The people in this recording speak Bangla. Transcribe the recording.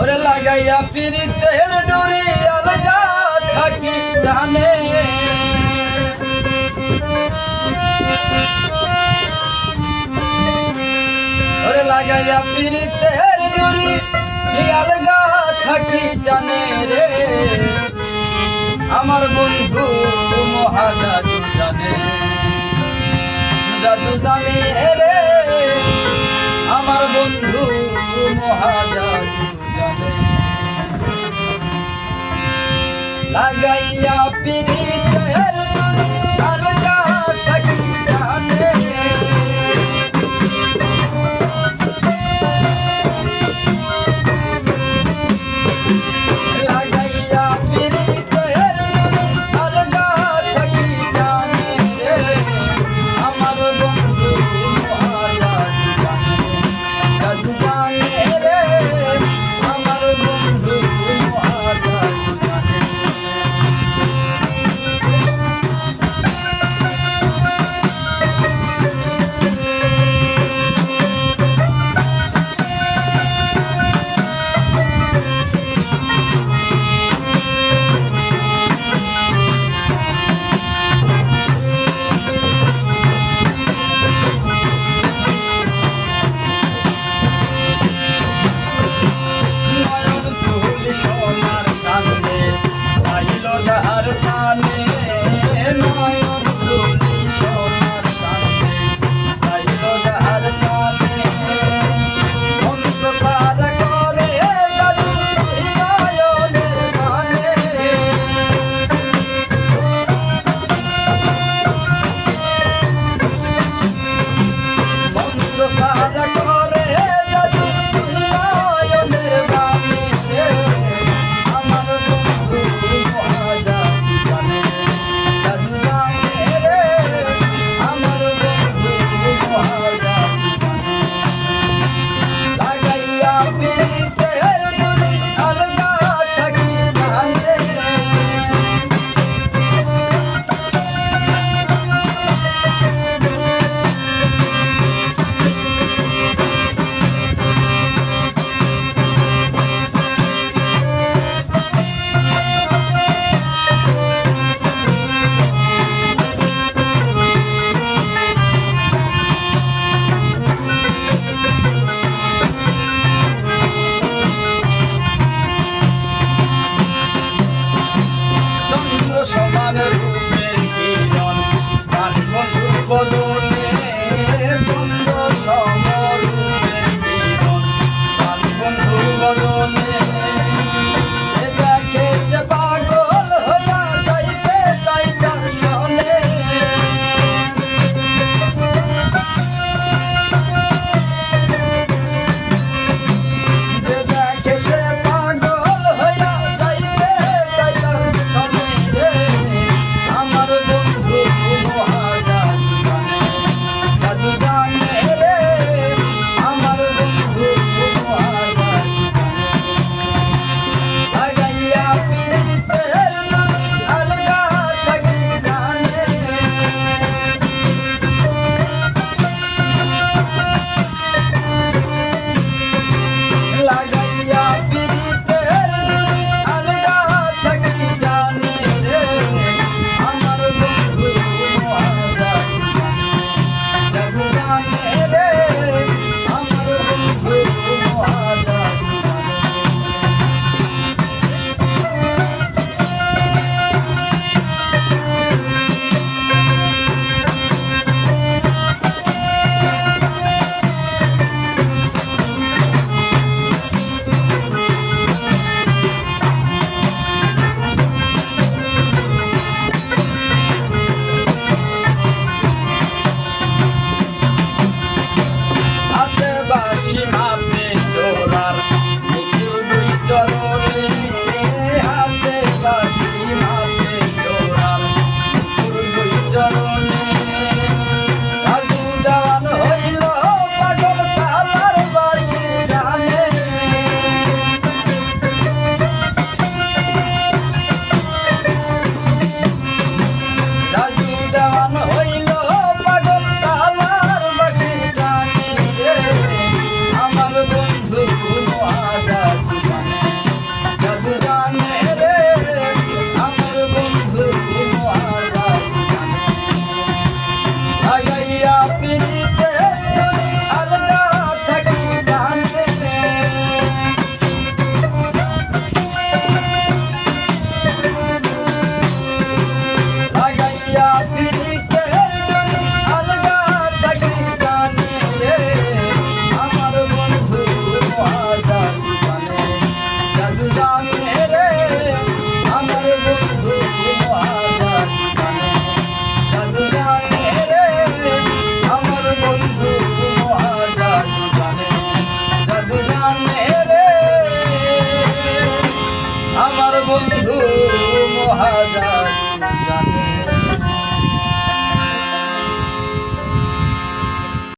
ওরে লাগাইয়া পিরিতের ডুরি আলগা থাকি জানে ওরে লাগাইয়া পিরিতের ডুরি আলগা থাকি জানে রে। আমার বন্ধু মহাজাদু জানে। জাদু জানে রে। লাগাইয়া পিরিতের ডুরি